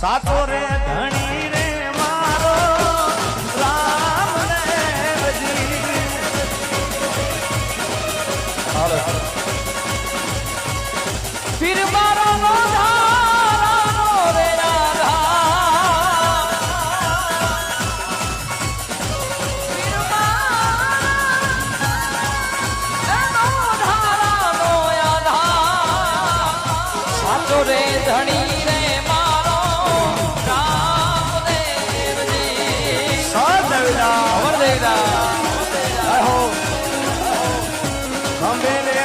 સાચો રે ધણી રે મારો. રામ પીર મારો ધણી રે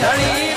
哪里